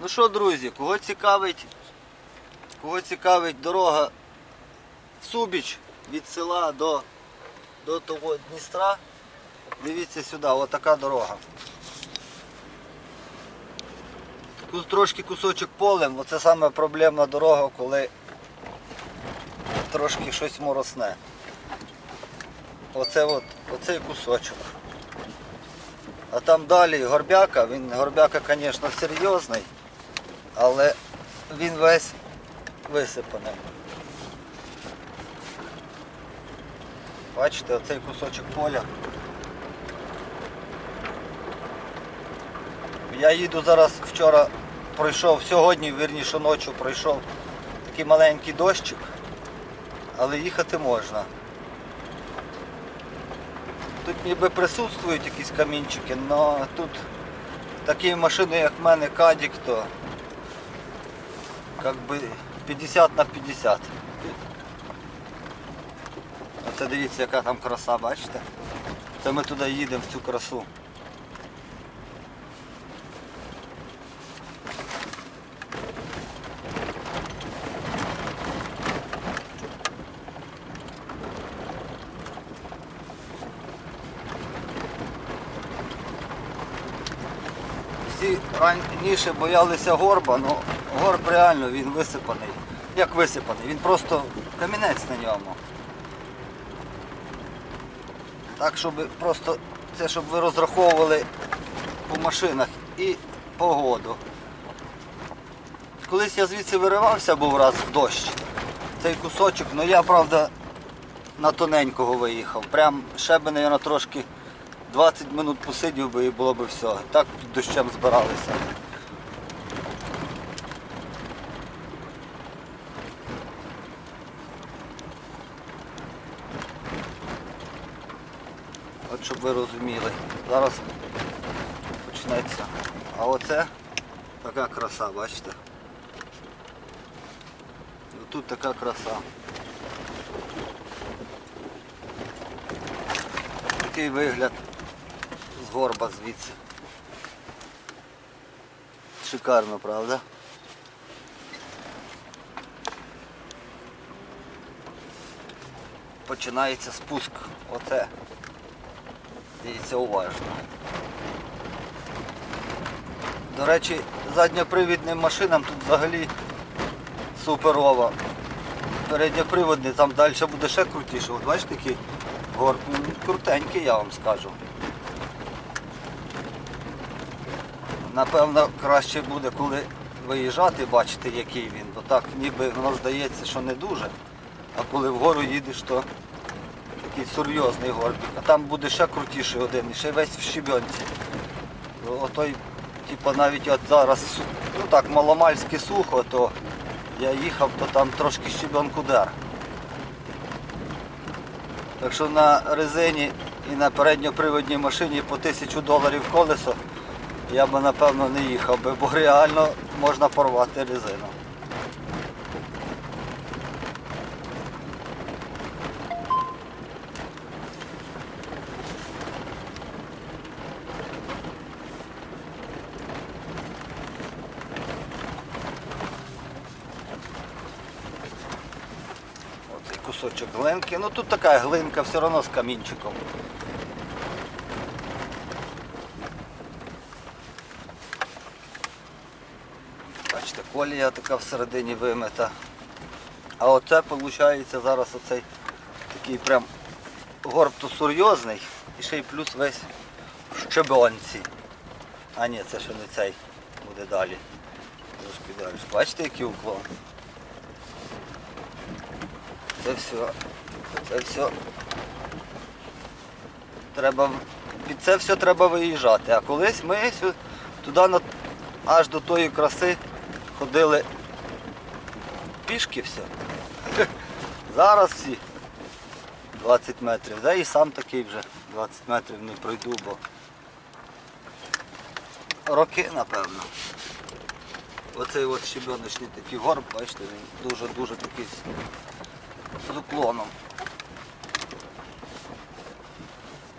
Ну що, друзі, кого цікавить, кого цікавить дорога в Субіч від села до, до того Дністра, дивіться сюди, отака дорога. Трошки кусочок полем, оце саме проблемна дорога, коли трошки щось моросне. Оце от, оцей кусочок. А там далі горбяка, він горбяка, звісно, серйозний, але він весь висипаний. Бачите, оцей кусочок поля. Я їду зараз вчора пройшов, сьогодні, вірніше ночі пройшов такий маленький дощик, але їхати можна. Тут ніби присутствують якісь камінчики, але тут такі машини, як в мене Кадік, то як би 50 на 50. Оце дивіться, яка там краса, бачите? Це ми туди їдемо в цю красу. Всі раніше боялися горба, але горб реально він висипаний. Як висипаний? Він просто камінець на ньому. Так, щоб просто це щоб ви розраховували по машинах і погоду. Колись я звідси виривався був раз в дощ. Цей кусочок, ну я правда на тоненького виїхав. Прям ще би, мабуть, трошки 20 минут посидів би і було б все. Так під дощем збиралися. От щоб ви розуміли. Зараз почнеться. А оце така краса, бачите? І Тут така краса. Такий вигляд з горба звідси. Шикарно, правда? Починається спуск. Оце. Дивіться уважно. До речі, задньопривідним машинам тут взагалі суперова. Передньоприводний там далі буде ще крутіше. От бачите, який горб крутенький, я вам скажу. Напевно, краще буде, коли виїжджати, бачити, який він. Бо так ніби воно здається, що не дуже. А коли вгору їдеш, то такий серйозний горбик. А там буде ще крутіший один, ще весь в щебенці. Отой, типу, навіть от зараз ну так, маломальськи сухо, то я їхав, то там трошки щебенку дер. Так що на резині і на передньоприводній машині по тисячу доларів колесо я би напевно не їхав би, бо реально можна порвати резину. Оцей кусочок глинки. Ну тут така глинка все одно з камінчиком. Бачите, колія така всередині вимита. А оце виходить зараз оцей такий прям горб то серйозний і ще й плюс весь в щебенці. А ні, це ще не цей буде далі. Бачите, який уклон? Це все. Це все. Треба. Під це все треба виїжджати. А колись ми сю- туди аж до тої краси ходили пішки все. Зараз всі 20 метрів. Да і сам такий вже 20 метрів не пройду, бо роки, напевно. Оцей от щебеночний такий горб, бачите, він дуже-дуже такий з- уклоном.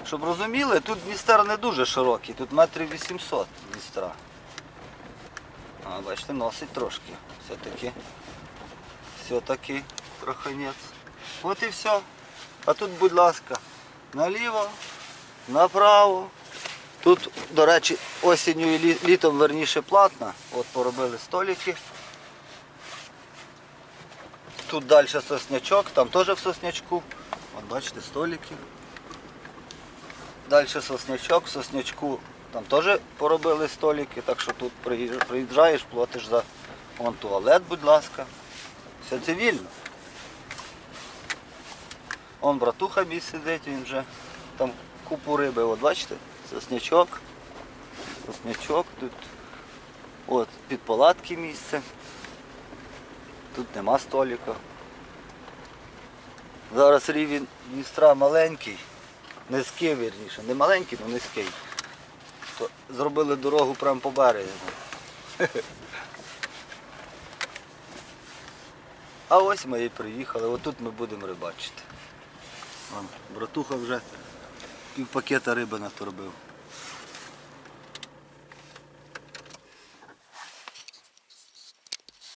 Щоб розуміли, тут Дністер не дуже широкий, тут метрів 800 Дністра. А бачите, носить трошки. Все-таки. Все-таки троханець. От і все. А тут, будь ласка, наліво, направо. Тут, до речі, осінню і літом верніше платна. От поробили столики. Тут далі соснячок, там теж в соснячку. От бачите, столики. Далі соснячок, в соснячку там теж поробили столики, так що тут приїжджаєш, платиш за вон туалет, будь ласка. Все цивільно. Он братуха мій сидить, він вже там купу риби, от бачите, соснячок, соснячок тут. От, під палатки місце. Тут нема столика. Зараз рівень Дністра маленький, низький вірніше. Не маленький, але низький. То зробили дорогу прямо по березі. А ось ми і приїхали, отут ми будемо рибачити. Братуха вже пів пакета риби наторбив.